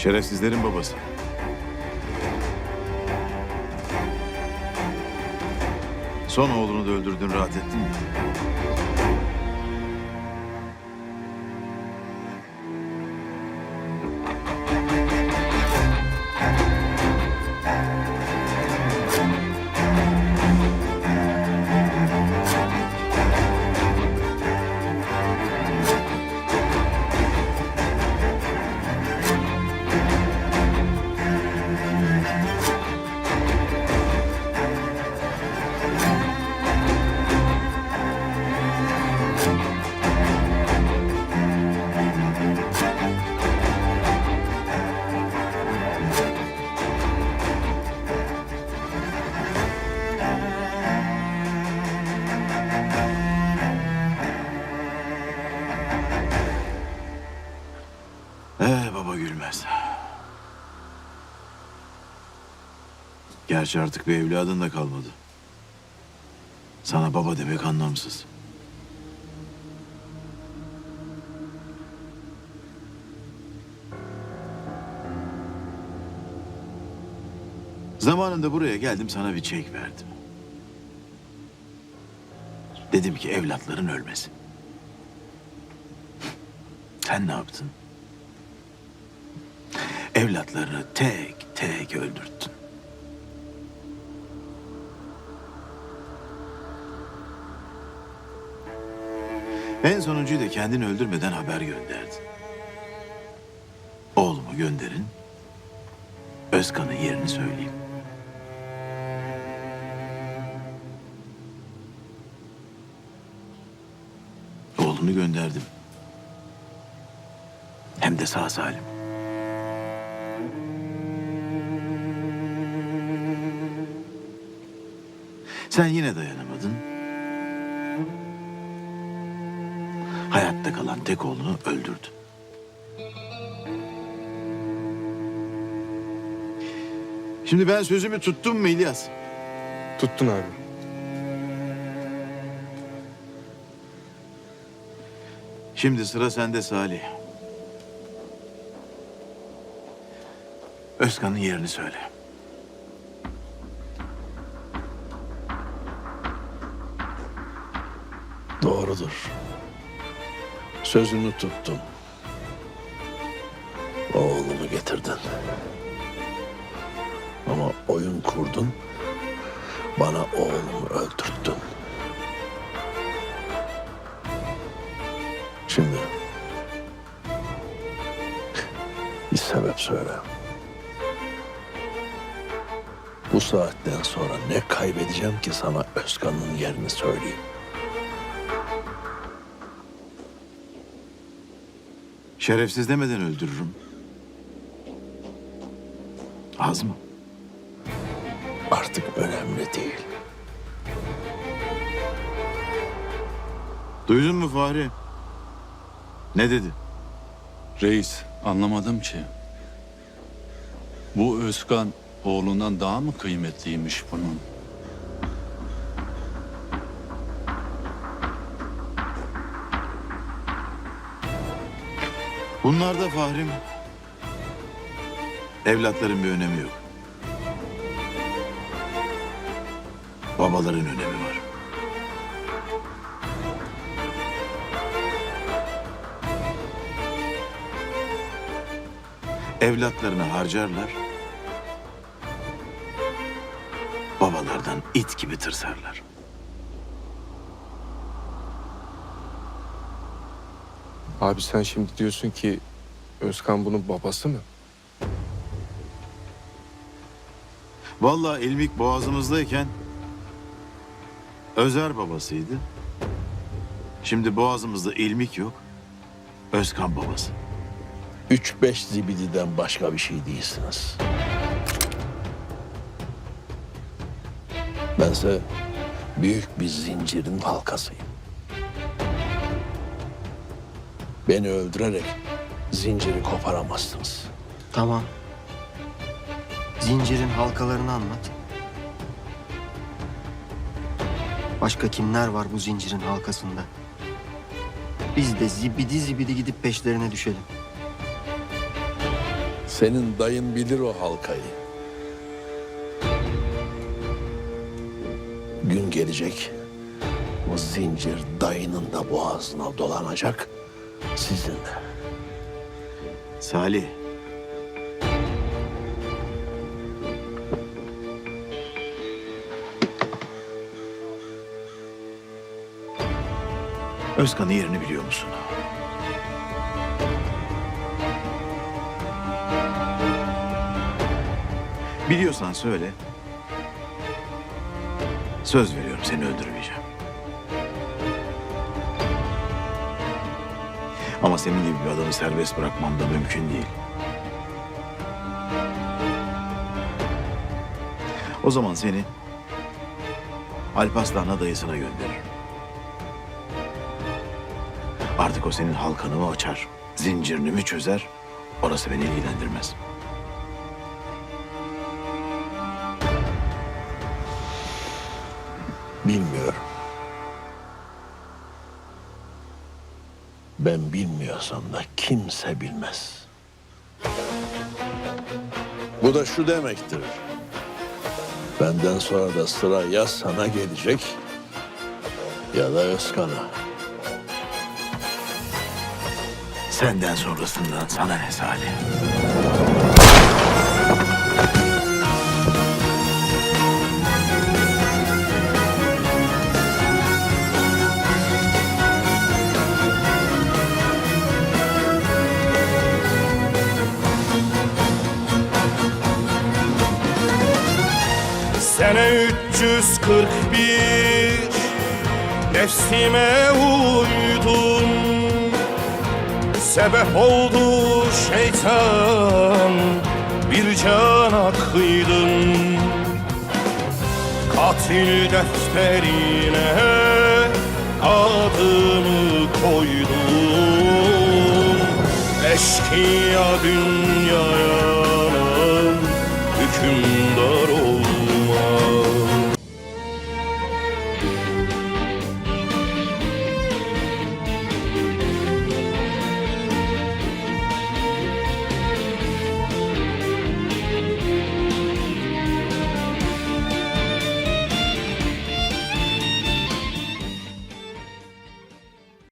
Şerefsizlerin babası. Son oğlunu da öldürdün rahat ettin mi? Ee baba gülmez. Gerçi artık bir evladın da kalmadı. Sana baba demek anlamsız. Zamanında buraya geldim sana bir çek verdim. Dedim ki evlatların ölmesin. Sen ne yaptın? Evlatlarını tek tek öldürttün. En sonuncuyu da kendini öldürmeden haber gönderdin. Oğlumu gönderin. Özkan'ın yerini söyleyeyim. Oğlunu gönderdim. Hem de sağ salim. Sen yine dayanamadın. Hayatta kalan tek oğlunu öldürdün. Şimdi ben sözümü tuttum mu İlyas? Tuttun abi. Şimdi sıra sende Salih. Özkan'ın yerini söyle. Doğrudur. Sözünü tuttun. Oğlumu getirdin. Ama oyun kurdun. Bana oğlumu öldürttün. Şimdi bir sebep söyle. Bu saatten sonra ne kaybedeceğim ki sana Özkan'ın yerini söyleyeyim. Şerefsiz demeden öldürürüm. Az mı? Artık önemli değil. Duydun mu Fahri? Ne dedi? Reis anlamadım ki. Bu Özkan oğlundan daha mı kıymetliymiş bunun? Bunlarda Fahrim evlatların bir önemi yok. Babaların önemi var. Evlatlarını harcarlar. Babalardan it gibi tırsarlar. Abi sen şimdi diyorsun ki Özkan bunun babası mı? Vallahi ilmik boğazımızdayken Özer babasıydı. Şimdi boğazımızda ilmik yok. Özkan babası. Üç beş zibididen başka bir şey değilsiniz. Bense büyük bir zincirin halkasıyım. Beni öldürerek zinciri koparamazsınız. Tamam. Zincirin halkalarını anlat. Başka kimler var bu zincirin halkasında? Biz de zibidi zibidi gidip peşlerine düşelim. Senin dayın bilir o halkayı. Gün gelecek. O zincir dayının da boğazına dolanacak. Sizin de. Salih. Özkan'ın yerini biliyor musun? Biliyorsan söyle. Söz veriyorum seni öldürmeyeceğim. Ama senin gibi bir adamı serbest bırakmam da mümkün değil. O zaman seni Alparslan'la dayısına gönderirim. Artık o senin halkanı mı açar, zincirini mi çözer, orası beni ilgilendirmez. Bilmiyorum. Ben bilmiyorsam da kimse bilmez. Bu da şu demektir. Benden sonra da sıra ya sana gelecek ya da Özkan'a. Senden sonrasından sana ne Salih? Sene 341 Nefsime uydum. Sebep oldu şeytan. Bir cana kıydım. Katil defterine adımı koydum. Eşkıya hükümdarı